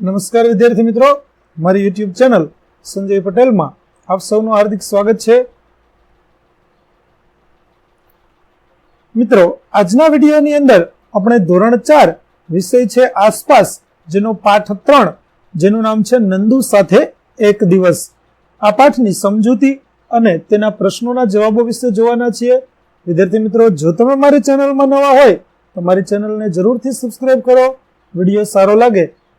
નમસ્કાર વિદ્યાર્થી મિત્રો. મારી યુટ્યુબ ચેનલ સંજય પટેલમાં આપ સૌનું હાર્દિક સ્વાગત છે. મિત્રો, આજના વિડીયોની અંદર આપણે ધોરણ ચાર વિષય છે આસપાસ, જેનો પાઠ ત્રણ, જેનું નામ છે નંદુ સાથે એક દિવસ. આ પાઠની સમજૂતી અને તેના પ્રશ્નોના જવાબો વિશે જોવાના છીએ. વિદ્યાર્થી મિત્રો, જો તમે મારી ચેનલમાં નવા હોય, તો મારી ચેનલને જરૂરથી સબસ્ક્રાઈબ કરો. વીડિયો સારો લાગે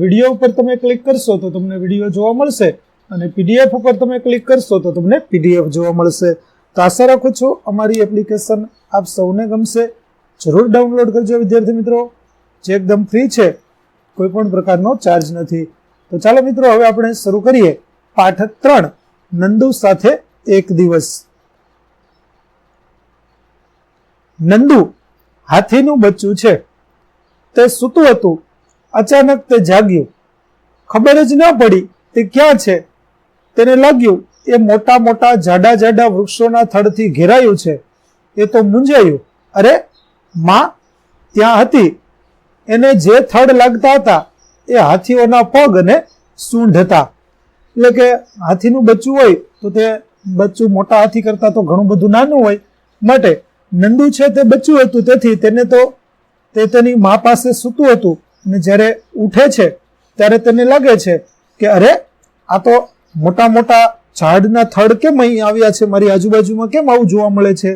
વીડિયો ઉપર તમે ક્લિક કરશો તો તમને વીડિયો જોવા મળશે અને પીડીએફ ઉપર તમે ક્લિક કરશો તો તમને પીડીએફ જોવા મળશે. તો આશા રાખું છું અમારી એપ્લિકેશન આપ સૌને ગમશે. જરૂર ડાઉનલોડ કરજો વિદ્યાર્થી મિત્રો. જે એકદમ ફ્રી છે, કોઈ પણ પ્રકારનો ચાર્જ નથી. તો ચાલો મિત્રો, હવે આપણે શરૂ કરીએ. પાઠ ત્રણ, નંદુ સાથે એક દિવસ. નંદુ, હાથીનું બચ્ચું છે. તે સૂતું હતું. અચાનક તે જાગ્યું. ખબર જ ન પડી તે ક્યાં છે. તેને લાગ્યું એ મોટા મોટા જાડા જાડા વૃક્ષોના થડથી ઘેરાયું છે. એ તો મૂંઝાયું. અરે, માં, ત્યાં હતી. એને જે થડ લાગતા હતા એ હાથીઓના પગ અને સૂંઢ હતા. એટલે કે હાથીનું બચ્ચું હોય તો તે બચ્ચું મોટા હાથી કરતા તો ઘણું બધું નાનું હોય. માટે નંદુ છે તે બચ્ચું હતું, તેથી તેને તો તે તેની મા પાસે સૂતું હતું. અને જ્યારે ઉઠે છે, ત્યારે તેને લાગે છે કે અરે, આ તો મોટા મોટા ઝાડના થડ કેમ અહીં આવ્યા છે? મારી આજુબાજુમાં કેમ આવું જોવા મળે છે?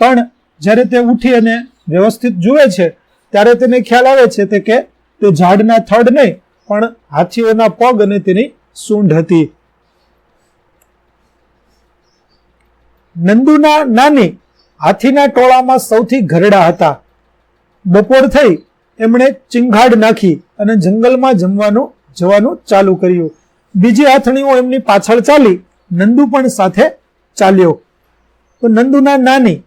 પણ જ્યારે તે ઉઠી અને વ્યવસ્થિત જુએ છે, ત્યારે તેને ખ્યાલ આવે છે તે કે તે ઝાડના થડ નહીં, પણ હાથીઓના પગ અને તેની સૂંઢ હતી. નંદુના નાની હાથીના ટોળામાં સૌથી ઘરડા હતા. બપોર થઈ એમણે ચિંગાડ નાખી અને જંગલમાં જમવાનું, જવાનું ચાલુ કર્યું. બીજી હાથણીઓ એમની પાછળ ચાલી, નંદુ પણ સાથે ચાલ્યો. તો નંદુના નાની,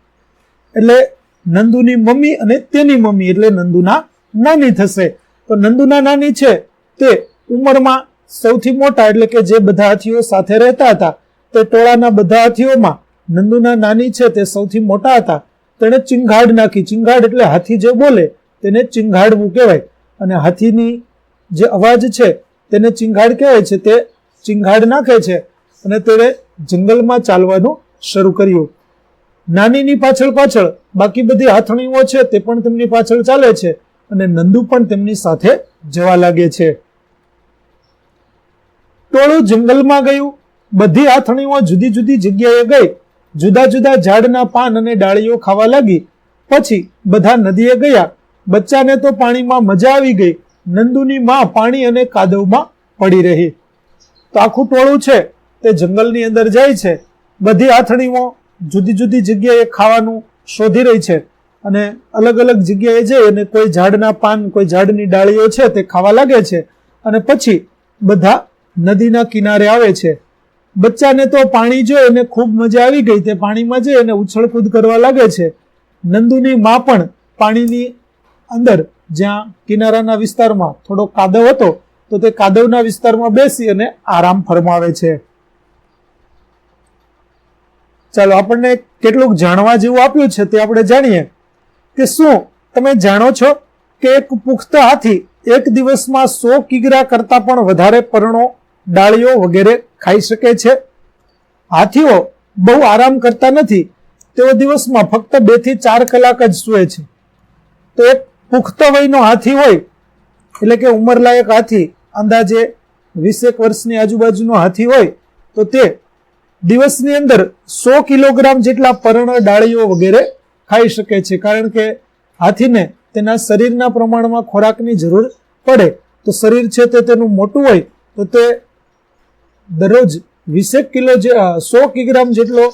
એટલે નંદુની મમ્મી અને તેની મમ્મી, એટલે નંદુના નાની થશે. તો નંદુના નાની છે, તે ઉંમરમાં સૌથી મોટા, એટલે કે જે બધા હાથીઓ સાથે રહેતા હતા, તે ટોળાના બધા હાથીઓમાં નંદુના નાની છે, તે સૌથી મોટા હતા. તેણે ચિંઘાડ નાખી. ચિંગાડ એટલે હાથી જે બોલે તેને ચિંગાડવું કહેવાય. અને હાથીની જે અવાજ છે, તેને ચિંઘાડ કહેવાય છે, તે ચિંઘાડ નાખે છે અને તેણે જંગલમાં ચાલવાનું શરૂ કર્યું. નાનીની પાછળ પાછળ બાકી બધી હાથણીઓ છે, તે પણ તેમની પાછળ ચાલે છે અને નંદુ પણ તેમની સાથે જવા લાગે છે. ટોળું જંગલમાં ગયું. બધી હાથણીઓ જુદી જુદી જગ્યાએ ગઈ. જુદા જુદા ઝાડના પાન અને ડાળીઓ ખાવા લાગી. પછી બધા નદીએ ગયા. બચ્ચાને તો પાણીમાં મજા આવી ગઈ. નંદુની માં પાણી અને કાદવમાં પડી રહી. તો આખું ટોળું છે, તે જંગલની અંદર જાય છે. બધી આથણીઓ જુદી જુદી જગ્યાએ ખાવાનું શોધી રહી છે અને અલગ અલગ જગ્યાએ જઈ અને કોઈ ઝાડના પાન, કોઈ ઝાડની ડાળીઓ છે તે ખાવા લાગે છે. અને પછી બધા નદીના કિનારે આવે છે. બચ્ચાને તો પાણી જોઈ અને ખૂબ મજા આવી ગઈ. તે પાણીમાં જઈ અને ઉછળકૂદ કરવા લાગે છે. નંદુની માં પણ પાણીની અંદર, જ્યાં કિનારાના વિસ્તારમાં થોડો કાદવ હતો, તો તે કાદવના વિસ્તારમાં બેસી અને આરામ ફરમાવે છે. ચાલો, આપણને કેટલુંક જાણવા જેવું આપ્યું છે તે આપણે જાણીએ કે શું તમે જાણો છો કે એક પુખ્ત હાથી એક દિવસમાં સો કિગ્રા કરતા પણ વધારે પર્ણો, ડાળીઓ વગેરે ખાઈ શકે છે? હાથીઓ બહુ આરામ કરતા નથી, તેઓ દિવસમાં ફક્ત બેથી ચાર કલાક જ સૂએ છે. તો એક પુખ્ત વયનો હાથી હોય, એટલે કે ઉંમરલાયક હાથી, અંદાજે વીસેક વર્ષની આજુબાજુનો હાથી હોય, તો તે દિવસની અંદર સો કિલોગ્રામ જેટલા પર્ણ ડાળીઓ વગેરે ખાઈ શકે છે. કારણ કે હાથીને તેના શરીરના પ્રમાણમાં ખોરાકની જરૂર પડે. તો શરીર છે તે તેનું મોટું હોય, તો તે દરરોજ વીસેક કિલો જે સો કિગ્રામ જેટલો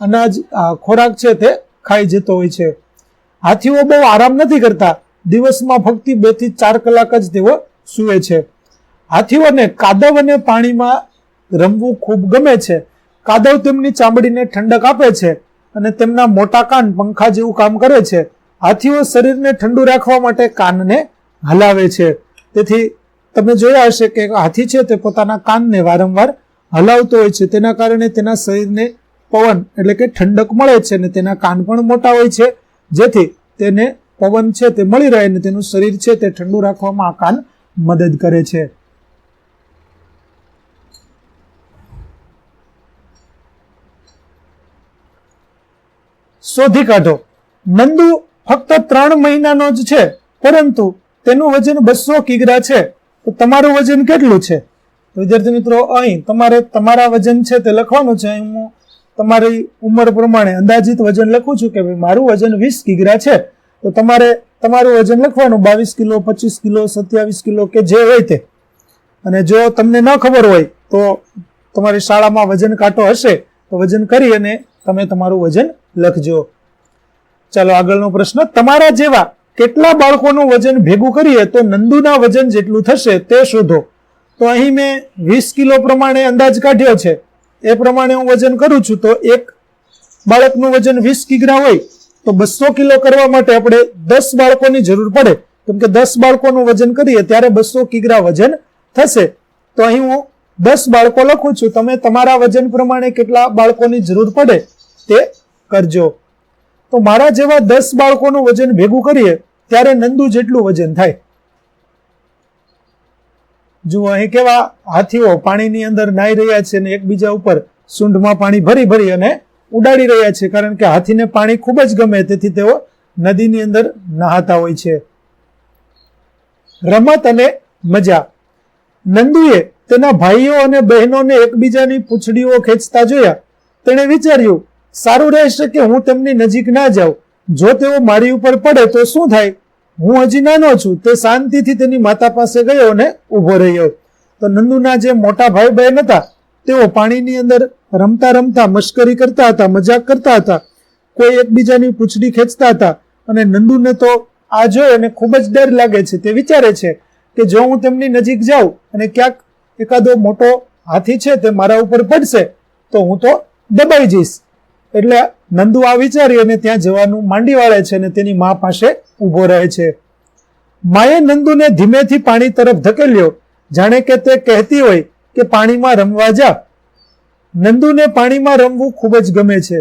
અનાજ ખોરાક છે તે ખાઈ જતો હોય છે. હાથીઓ બહુ આરામ નથી કરતા. દિવસમાં ફક્ત બેથી ચાર કલાક જ તેઓ સૂવે છે. હાથીઓને કાદવ અને પાણીમાં રમવું ખૂબ ગમે છે. કાદવ તેમની ચામડીને ઠંડક આપે છે અને તેમના મોટા કાન પંખા જેવું કામ કરે છે. હાથીઓ શરીરને ઠંડુ રાખવા માટે કાનને હલાવે છે. તેથી તમે જોયા હશે કે હાથી છે તે પોતાના કાનને વારંવાર હલાવતો હોય છે. તેના કારણે તેના શરીરને પવન એટલે કે ઠંડક મળે છે અને તેના કાન પણ મોટા હોય છે. જેથી તેને પવન છે તે મળી રહે અને તેનું શરીર છે તે ઠંડુ રાખવામાં આ કાન મદદ કરે છે. શોધી કાઢો. નંદુ ફક્ત ત્રણ મહિનાનો જ છે, પરંતુ તેનું વજન બસો કિગ્રા છે. તો તમારું વજન કેટલું છે? વિદ્યાર્થી મિત્રો, અહીં તમારે તમારા વજન છે તે લખવાનું છે. હું તમારી ઉંમર પ્રમાણે અંદાજિત વજન લખું છું કે ભાઈ મારું વજન વીસ કિગ્રા છે. તો તમારે તમારું વજન લખવાનું, બાવીસ કિલો, પચીસ કિલો, સત્યાવીસ કિલો કે જે હોય તે. અને જો તમને ન ખબર હોય, તો તમારી શાળામાં વજન કાંટો હશે, તો વજન કરી અને તમે તમારું વજન લખજો. ચાલો, આગળનો પ્રશ્ન. તમારા જેવા કેટલા બાળકોનું વજન ભેગું કરીએ તો નંદુના વજન જેટલું થશે તે શોધો. તો અહીં મેં વીસ કિલો પ્રમાણે અંદાજ કાઢ્યો છે. એ પ્રમાણે હું વજન કરું છું તો એક બાળકનું વજન વીસ કિગ્રા હોય તો બસો કિલો કરવા માટે આપણે દસ બાળકોની જરૂર પડે. કેમ કે દસ બાળકોનું વજન કરીએ ત્યારે બસો કિગ્રા વજન થશે. તો અહીં હું દસ બાળકો લખું છું. તમે તમારા વજન પ્રમાણે કેટલા બાળકોની જરૂર પડે તે કરજો. તો મારા જેવા દસ બાળકોનું વજન ભેગું કરીએ ત્યારે નંદુ જેટલું વજન થાય. જુઓ, અહીં કેવા હાથીઓ પાણીની અંદર નાઈ રહ્યા છે અને એકબીજા ઉપર સૂંઢમાં પાણી ભરી ભરી અને ઉડાડી રહ્યા છે કારણ કે હાથીને પાણી ખૂબ જ ગમે, તેથી તેઓ નદીની અંદર નહાતા હોય છે. રમત અને મજા. નંદુએ તેના ભાઈઓ અને બહેનોને એકબીજાની પૂંછડીઓ ખેંચતા જોયા. તેણે વિચાર્યું, સારું રહેશે કે હું તેમની નજીક ના જાઉં. જો તેઓ મારી ઉપર પડે તો શું થાય? હું હજી નાનો છું. તે શાંતિથી તેની માતા પાસે ગયો અને ઊભો રહ્યો. તો નંદુના જે મોટા ભાઈ બહેન હતા તેઓ પાણીની અંદર રમતા રમતા, મશ્કરી કરતા હતા, મજાક કરતા હતા, કોઈ એકબીજાની પૂંછડી ખેંચતા હતા અને નંદુને તો આ જોઈ અને ખૂબ જ ડર લાગે છે. તે વિચારે છે કે જો હું તેમની નજીક જાઉં અને ક્યાંક એકાદો મોટો હાથી છે તે મારા ઉપર પડશે, તો હું તો દબાઈ જઈશ. એટલે નંદુ આ વિચારી અને ત્યાં જવાનું માંડી વાળે છે અને તેની મા પાસે ઊભો રહે છે. માએ નંદુને ધીમેથી પાણી તરફ ધકેલ્યો. જાણે કે તે કહેતી હોય કે પાણીમાં રમવા જા. નંદુને પાણીમાં રમવું ખૂબ જ ગમે છે.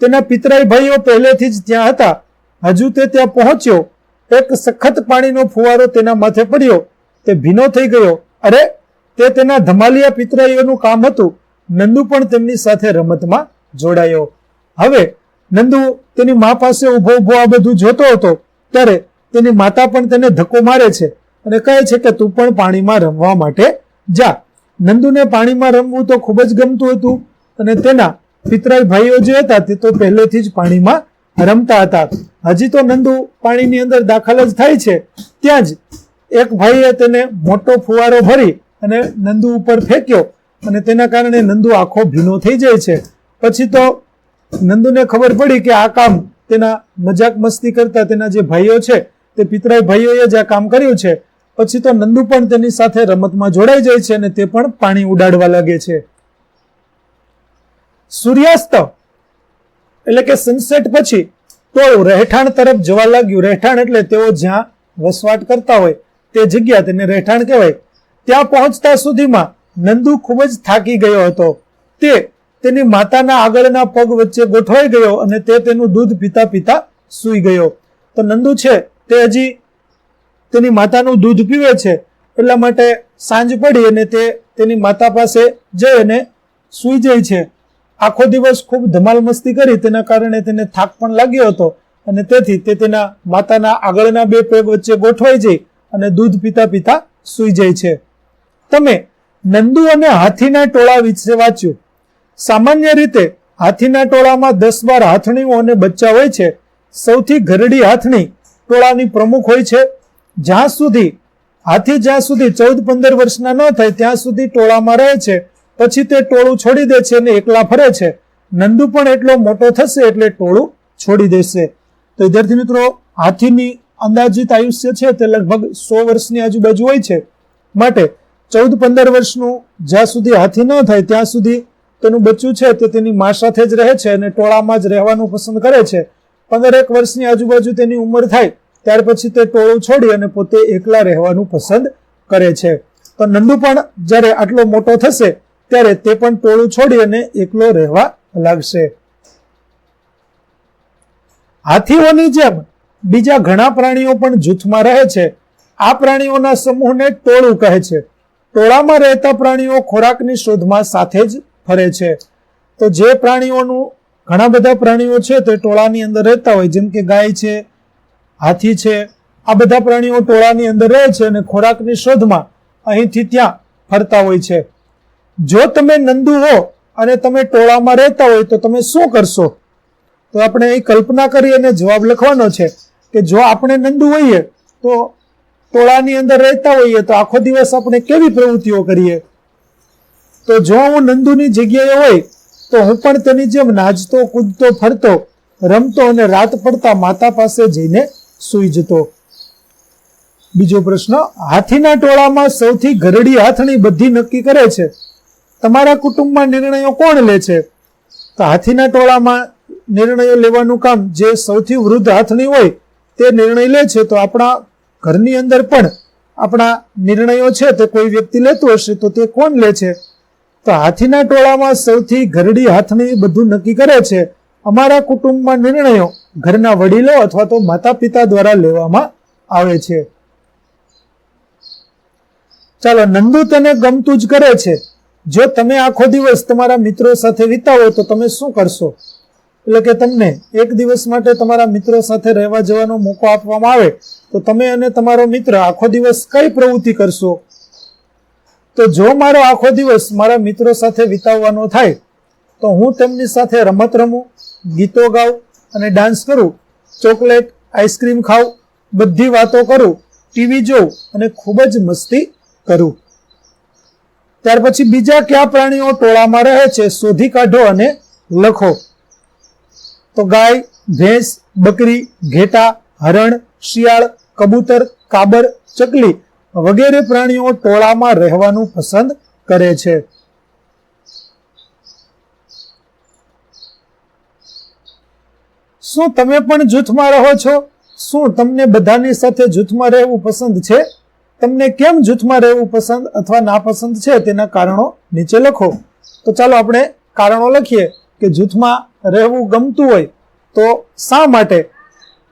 તેના પિતરાઈ ભાઈઓ પહેલેથી જ ત્યાં હતા. હજુ તે ત્યાં પહોંચ્યો. એક સખત પાણીનો ફુવારો તેના માથે પડ્યો. તે ભીનો થઈ ગયો. અરે, તે તેના ધમાલિયા પિતરાઈઓનું કામ હતું. નંદુ પણ તેમની સાથે રમતમાં જોડાયો. હવે, નંદુ તેની મા પાસે ઊભો ઊભો આ બધું જોતો હતો, ત્યારે તેની માતા પણ તેને ધક્કો મારે છે અને કહે છે કે તું પણ પાણીમાં રમવા માટે જા. નંદુને પાણીમાં રમવું તો ખૂબ જ ગમતું હતું અને તેના પિતરાઈ ભાઈઓ જે હતા તે તો પહેલેથી જ પાણીમાં રમતા હતા. હજી તો નંદુ પાણીની અંદર દાખલ જ થાય છે. ત્યાં જ એક ભાઈએ તેને મોટો ફુવારો ભરી અને નંદુ ઉપર ફેંક્યો અને તેના કારણે નંદુ આખો ભીનો થઈ જાય છે. પછી તો નંદુને ખબર પડી કે આ કામ તેના મજાક મસ્તી કરતા તેના જે ભાઈઓ છે તે પિતરાઈ ભાઈઓએ જ આ કામ કર્યું છે. પછી તો નંદુ પણ તેની સાથે રમતમાં જોડાઈ જાય છે અને તે પણ પાણી ઉડાડવા લાગે છે. સૂર્યાસ્ત એટલે કે સનસેટ પછી તો રહેઠાણ તરફ જવા લાગ્યું. રહેઠાણ એટલે તેઓ જ્યાં વસવાટ કરતા હોય તે જગ્યા તેને રહેઠાણ કહેવાય. ત્યાં પહોંચતા સુધીમાં નંદુ ખૂબ જ થાકી ગયો હતો. તે તેની માતાના આગળના પગ વચ્ચે ગોઠવાઈ ગયો અને તે તેનું દૂધ પીતા પીતા સૂઈ ગયો. તો નંદુ છે તે હજી તેની માતાનું દૂધ પીવે છે. એટલા માટે સાંજ પડી અને તે તેની માતા પાસે જઈ અને સૂઈ જાય છે. આખો દિવસ ખૂબ ધમાલ મસ્તી કરી તેના કારણે તેને થાક પણ લાગ્યો હતો અને તેથી તે તેના માતાના આગળના બે પેગ વચ્ચે ગોઠવાઈ જઈ અને દૂધ પીતા પીતા સૂઈ જાય છે. તમે નંદુ અને હાથીના ટોળા વિશે વાંચ્યું. સામાન્ય રીતે હાથીના ટોળામાં દસ બાર હાથણીઓ અને બચ્ચા હોય છે. સૌથી ઘરડી હાથણી ટોળાની પ્રમુખ હોય છે. જ્યાં સુધી હાથી જ્યાં સુધી ચૌદ, પંદર વર્ષના ન થાય, ત્યાં સુધી ટોળામાં રહે છે. પછી તે ટોળું છોડી દે છે અને એકલા ફરે છે. નંદુ પણ એટલો મોટો થશે એટલે ટોળું છોડી દેશે. તો વિદ્યાર્થી મિત્રો, હાથીની અંદાજિત આયુષ્ય છે તે લગભગ સો વર્ષની આજુબાજુ હોય છે. માટે ચૌદ, પંદર વર્ષનું જ્યાં સુધી હાથી ન થાય, ત્યાં સુધી તેનું બચ્ચું છે તે તેની મા સાથે જ રહે છે અને ટોળામાં જ રહેવાનું પસંદ કરે છે. પંદર એક વર્ષની આજુબાજુ તેની ઉંમર થાય. ત્યાર પછી તે ટોળું છોડી અને પોતે એકલા રહેવાનું પસંદ કરે છે. તો નંદુ પણ જ્યારે આટલો મોટો થશે, ત્યારે તે પણ ટોળું છોડી અને એકલો રહેવા લાગશે. હાથીઓની જેમ બીજા ઘણા પ્રાણીઓ પણ જૂથમાં રહે છે. આ પ્રાણીઓના સમૂહને ટોળું કહે છે. ટોળામાં રહેતા પ્રાણીઓ ખોરાકની શોધમાં સાથે જ ફરે છે. તો જે પ્રાણીઓનું ઘણા બધા પ્રાણીઓ છે તે ટોળાની અંદર રહેતા હોય, જેમ કે ગાય છે હાથી છે. આ બધા પ્રાણીઓ ટોળાની અંદર રહે છે અને ખોરાકની શોધમાં અહીંથી ત્યાં ફરતા હોય છે. જો તમે નંદુ હો અને તમે ટોળામાં રહેતા હોય તો તમે શું કરશો? તો આપણે અહીં કલ્પના કરી અને જવાબ લખવાનો છે કે જો આપણે નંદુ હોઈએ તો ટોળાની અંદર રહેતા હોઈએ તો આખો દિવસ આપણે કેવી પ્રવૃત્તિઓ કરીએ? તો જો હું નંદુની જગ્યાએ હોય તો હું પણ તેની જેમ નાચતો, કૂદતો, ફરતો, રમતો અને રાત પડતા માતા પાસે જઈને સૂઈ જતો. બીજો પ્રશ્ન, હાથીના ટોળામાં સૌથી ઘરડી હાથણી બધી નક્કી કરે છે. તમારા કુટુંબમાં નિર્ણયો કોણ લે છે? તો હાથીના ટોળામાં નિર્ણયો લેવાનું કામ જે સૌથી વૃદ્ધ હાથણી હોય તે નિર્ણય લે છે. તો આપણા ઘરની અંદર પણ આપણા નિર્ણયો છે તે કોઈ વ્યક્તિ લેતું હશે તો તે કોણ લે છે? તો હાથીના ટોળામાં સૌથી ઘરડી હાથણી બધું નક્કી કરે છે. અમારા કુટુંબમાં નિર્ણયો ઘરના વડીલો અથવા તો માતા પિતા દ્વારા લેવામાં આવે છે. ચાલો, નંદુ તેને ગમતું જ કરે છે. જો તમે આખો દિવસ તમારા મિત્રો સાથે વિતાવો, તો તમે શું કરશો? એટલે કે તમને એક દિવસ માટે તમારા મિત્રો સાથે રહેવા જવાનો મોકો આપવામાં આવે, તો તમે અને તમારો મિત્ર આખો દિવસ કઈ પ્રવૃત્તિ કરશો? તો જો મારો આખો દિવસ મારા મિત્રો સાથે વિતાવવાનો થાય, તો હું તેમની સાથે રમત રમું ગીતો ગાઉં અને ડાન્સ કરું, ચોકલેટ, આઈસ્ક્રીમ ખાઉં, બધી વાતો કરું, ટીવી જોઉં અને ખૂબ જ મસ્તી કરું. ત્યાર પછી બીજા કયા પ્રાણીઓ ટોળામાં રહે છે શોધી કાઢો અને લખો. તો ગાય, ભેંસ, બકરી, ઘેટા, હરણ, શિયાળ, કબૂતર, કાબર, ચકલી વગેરે પ્રાણીઓ ટોળામાં રહેવાનું પસંદ કરે છે. શું તમે પણ જૂથમાં રહો છો? શું તમને બધાની સાથે જૂથમાં રહેવું પસંદ છે? તમને કેમ જૂથમાં રહેવું પસંદ અથવા નાપસંદ છે તેના કારણો નીચે લખો. તો ચાલો આપણે કારણો લખીએ કે જૂથમાં રહેવું ગમતું હોય તો શા માટે?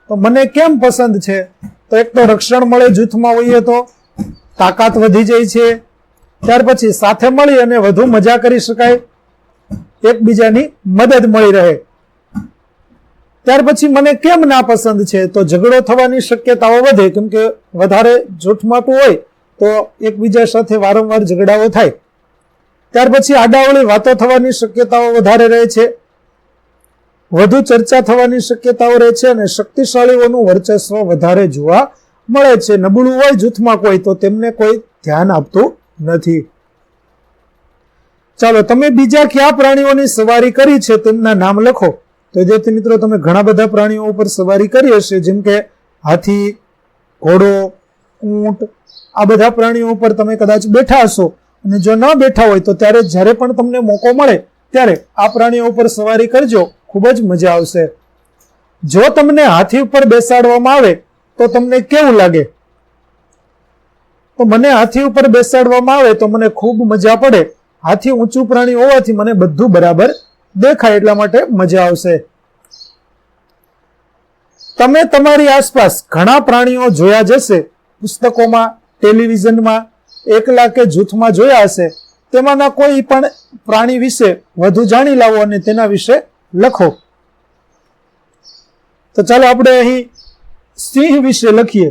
તો મને કેમ પસંદ છે? તો એક તો રક્ષણ મળે જૂથમાં હોઈએ તો, તાકાત વધી જાય છે. ત્યાર પછી સાથે મળી અને વધુ મજા કરી શકાય. એકબીજાની મદદ મળી રહે. ત્યાર પછી મને કેમ નાપસંદ છે? તો ઝઘડો થવાની શક્યતાઓ વધે, કેમ કે વધારે જૂઠમાટું હોય, તો એકબીજા સાથે વારંવાર ઝઘડાઓ થાય. ત્યાર પછી આડાવળી વાતો થવાની શક્યતાઓ વધારે રહે છે. વધુ ચર્ચા થવાની શક્યતાઓ રહે છે અને શક્તિશાળીઓનું વર્ચસ્વ વધારે જોવા મળે છે. નબળું હોય જૂથમાં કોઈ તો તેમને કોઈ ધ્યાન આપતું નથી. ચાલો, તમે બીજા કયા પ્રાણીઓની સવારી કરી છે? તેમના નામ લખો. તો વિદ્યાર્થી મિત્રો, તમે ઘણા બધા પ્રાણીઓ ઉપર સવારી કરી હશે, જેમ કે હાથી, ઘોડો, ઊંટ, આ બધા પ્રાણીઓ ઉપર તમે કદાચ બેઠા હશો. અને જો ન બેઠા હોય, તો ત્યારે જ્યારે પણ તમને મોકો મળે, ત્યારે આ પ્રાણીઓ ઉપર સવારી કરજો. ખૂબ જ મજા આવશે. જો તમને હાથી ઉપર બેસાડવામાં આવે, તો તમને કેવું લાગે? તો મને હાથી ઉપર બેસાડવામાં આવે, તો મને ખૂબ મજા પડે. હાથી ઊંચું પ્રાણી હોવાથી મને બધું બરાબર દેખાય એટલા માટે મજા આવશે. તમે તમારી આસપાસ ઘણા પ્રાણીઓ જોયા જશે પુસ્તકોમાં, ટેલિવિઝનમાં, એકલા કે જૂથમાં જોયા હશે. તેમાંના કોઈ પણ પ્રાણી વિશે વધુ જાણી લાવો અને તેના વિશે લખો. તો ચાલો આપણે અહીં સિંહ વિશે લખીએ.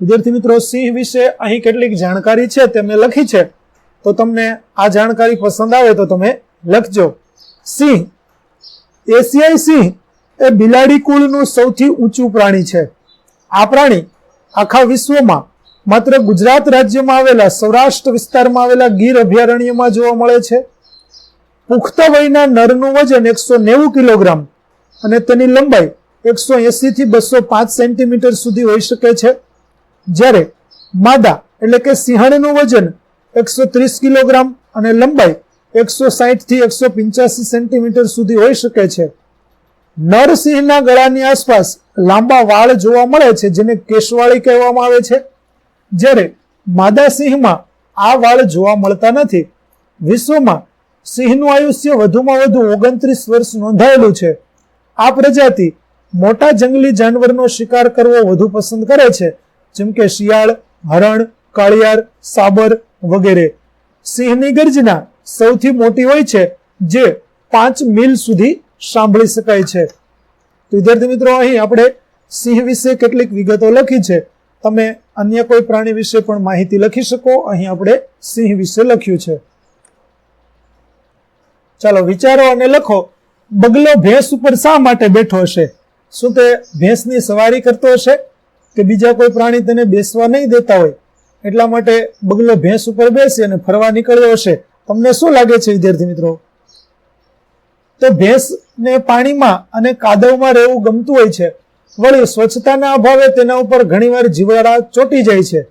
વિદ્યાર્થી મિત્રો, સિંહ વિશે અહીં કેટલીક જાણકારી છે તે મેં લખી છે. તો તમને આ જાણકારી પસંદ આવે તો તમે લખજો. સિંહ એશિયાઈ સિંહ એ બિલાડી કુળનું સૌથી ઊંચું પ્રાણી છે. આ પ્રાણી આખા વિશ્વમાં માત્ર ગુજરાત રાજ્યમાં આવેલા, સૌરાષ્ટ્ર વિસ્તારમાં આવેલા ગીર અભયારણ્યમાં જોવા મળે છે. પુખ્ત વયના નરનું વજન એકસો નેવું કિલોગ્રામ અને તેની લંબાઈ એકસો એંસીથી બસો પાંચ સેન્ટીમીટર સુધી હોઈ શકે છે. જ્યારે માદા એટલે કે સિંહણનું વજન એકસો ત્રીસ કિલોગ્રામ અને લંબાઈ એકસો સાહીઠથી એકસો પંચ્યાસી સેન્ટીમીટર સુધી હોઈ શકે છે. નરસિંહના ગળાની આસપાસ લાંબા વાળ જોવા મળે છે, જેને કેશવાળી કહેવામાં આવે છે. જ્યારે માદા સિંહમાં આ વાળ જોવા મળતા નથી, વિશ્વમાં સિંહનું આયુષ્ય વધુમાં વધુ ઓગણત્રીસ વર્ષ નોંધાયેલું છે. આ પ્રજાતિ મોટા જંગલી જાનવરનો શિકાર કરવો વધુ પસંદ કરે છે, જેમ કે શિયાળ, હરણ, કાળિયાર, સાબર વગેરે. સિંહની ગર્જના સૌથી મોટી હોય છે જે પાંચ મિલ સુધી સાંભળી શકાય છે. તો વિદ્યાર્થી મિત્રો, અહીં આપણે સિંહ વિશે કેટલીક વિગતો લખી છે. તમે અન્ય કોઈ પ્રાણી વિશે પણ માહિતી લખી શકો. અહીં આપણે સિંહ વિશે લખ્યું છે. ચાલો, વિચારો અને લખો, બગલો ભેંસ ઉપર શા માટે બેઠો હશે? શું તે ભેંસની સવારી કરતો હશે કે બીજા કોઈ પ્રાણી તેને બેસવા નહીં દેતા હોય? એટલા માટે બગલો ભેંસ ઉપર બેસી અને ફરવા નીકળ્યો હશે. તમને શું લાગે છે, વિદ્યાર્થી મિત્રો? તો ભેંસને પાણીમાં અને કાદવમાં રહેવું ગમતું હોય છે. વળી સ્વચ્છતાના અભાવે તેના ઉપર ઘણીવાર જીવડા ચોટી જાય છે.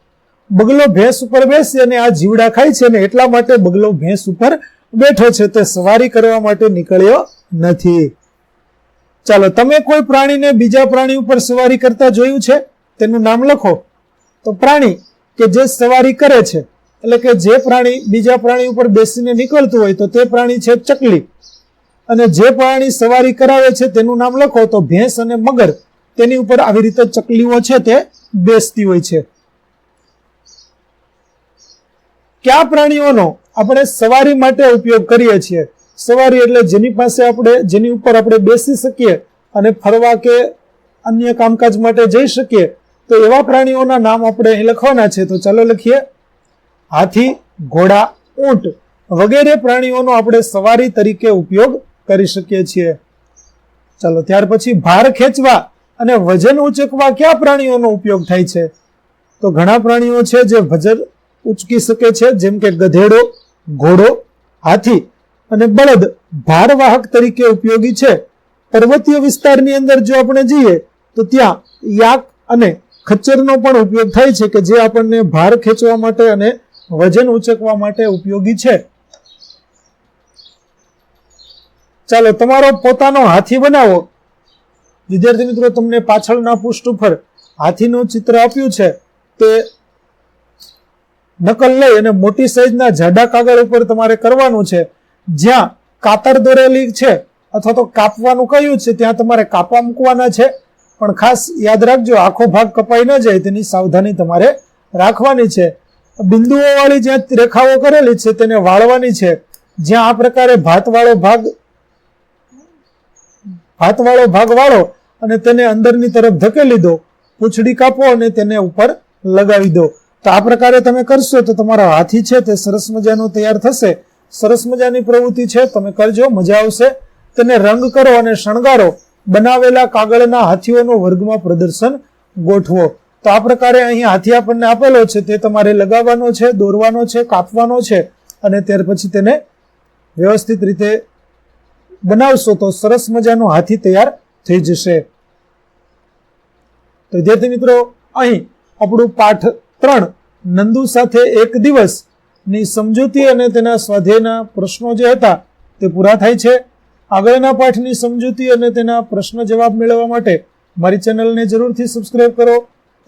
બગલો ભેંસ ઉપર બેસી અને આ જીવડા ખાય છે ને એટલા માટે બગલો ભેંસ ઉપર બેઠો છે તે સવારી કરવા માટે નીકળ્યો નથી. ચાલો, તમે કોઈ પ્રાણીને બીજા પ્રાણી ઉપર સવારી કરતા જોયું છે? તેનું નામ લખો. તો પ્રાણી કે જે સવારી કરે છે એટલે કે જે પ્રાણી બીજા પ્રાણી ઉપર બેસીને નીકળતું હોય તો તે પ્રાણી છે ચકલી. અને જે પ્રાણી સવારી કરાવે છે તેનું નામ લખો તો ભેંસ અને મગર તેની ઉપર આવી રીતે ચકલીઓ છે તે બેસતી હોય છે. કયા પ્રાણીઓનો આપણે સવારી માટે ઉપયોગ કરીએ છીએ? સવારી એટલે જેની પાસે આપણે, જેની ઉપર આપણે બેસી શકીએ અને ફરવા કે અન્ય કામકાજ માટે જઈ શકીએ તો એવા પ્રાણીઓના નામ આપણે લખવાના છે. તો ચાલો લખીએ. હાથી, ઘોડા, ઊંટ વગેરે પ્રાણીઓનો આપણે સવારી તરીકે ઉપયોગ કરી શકીએ છીએ. ચાલો, ત્યાર પછી ભાર ખેંચવા અને વજન ઉચકવા કયા પ્રાણીઓનો ઉપયોગ થાય છે? તો ઘણા પ્રાણીઓ છે જે વજન ઉચકી શકે છે, જેમ કે ગધેડો, ઘોડો, હાથી અને બળદ ભારવાહક તરીકે ઉપયોગી છે. પર્વતીય વિસ્તારની અંદર જો આપણે જઈએ, તો ત્યાં યાક અને ખચ્ચરનો પણ ઉપયોગ થાય છે કે જે આપણને ભાર ખેંચવા માટે અને વજન ઉચકવા માટે ઉપયોગી છે. ચાલો, તમારો પોતાનો હાથી બનાવો. વિદ્યાર્થી મિત્રો, તમને પાછળના પૃષ્ઠ ઉપર હાથીનું ચિત્ર આપ્યું છે. તે નકલ લઈ અને મોટી સાઈઝના જાડા કાગળ ઉપર તમારે કરવાનું છે. જ્યાં કાતર દોરેલી છે અથવા તો કાપવાનું કયું છે, ત્યાં તમારે કાપવા મૂકવાના છે. પણ ખાસ યાદ રાખજો, આખો ભાગ કપાઈ ન જાય, તેની સાવધાની તમારે રાખવાની છે. બિંદુઓ વાળી જ્યાં રેખાઓ કરેલી છે તેને વાળવાની છે. જ્યાં આ પ્રકારે ભાતવાળો ભાગ ભાતવાળો ભાગ વાળો અને તેને અંદરની તરફ ધકેલી દો. પૂંછડી કાપો અને તેને ઉપર લગાવી દો. તો આ પ્રકારે તમે કરશો તો તમારો હાથી છે તે સરસ મજાનો તૈયાર થશે. સરસ મજાની પ્રવૃત્તિ છે, તમે કરજો, મજા આવશે. તેને રંગ કરો અને શણગારો. બનાવેલા કાગળના હાથીઓનો વર્ગમાં પ્રદર્શન ગોઠવો. તો આ પ્રકારે અહીં હાથી આપણને આપેલો છે, તે તમારે લગાવવાનો છે, દોરવાનો છે, કાપવાનો છે અને ત્યાર પછી તેને વ્યવસ્થિત રીતે બનાવશો તો સરસ મજાનો હાથી તૈયાર થઈ જશે. તો વિદ્યાર્થી મિત્રો, અહીં આપણું પાઠ ત્રણ, નંદુ સાથે એક દિવસની સમજૂતી અને તેના સ્વાધ્યાયના પ્રશ્નો જે હતા તે પૂરા થાય છે. આગળના પાઠની સમજૂતી અને તેના પ્રશ્ન જવાબ મેળવવા માટે મારી ચેનલને જરૂરથી સબસ્ક્રાઇબ કરો.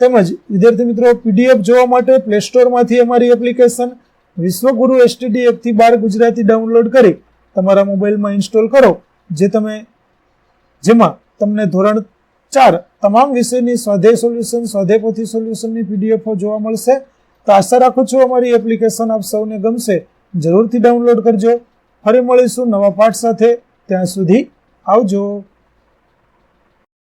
તેમજ વિદ્યાર્થી મિત્રો પીડીએફ જોવા માટે પ્લે સ્ટોરમાંથી અમારી એપ્લિકેશન વિશ્વગુરુ એસટીડી એપથી બાર ગુજરાતી ડાઉનલોડ કરી તમારા મોબાઈલમાં ઇન્સ્ટોલ કરો, જે તમે જેમાં તમને ધોરણ ચાર તમામ વિષયની સ્વાધ્યાય સોલ્યુશન સ્વાધ્યાયપોથી સોલ્યુશનની પીડીએફો જોવા મળશે. તો આશા રાખું છું અમારી એપ્લિકેશન આપ સૌને ગમશે. જરૂરથી ડાઉનલોડ કરજો. ફરી મળીશું નવા પાઠ સાથે. ત્યાં સુધી આવજો.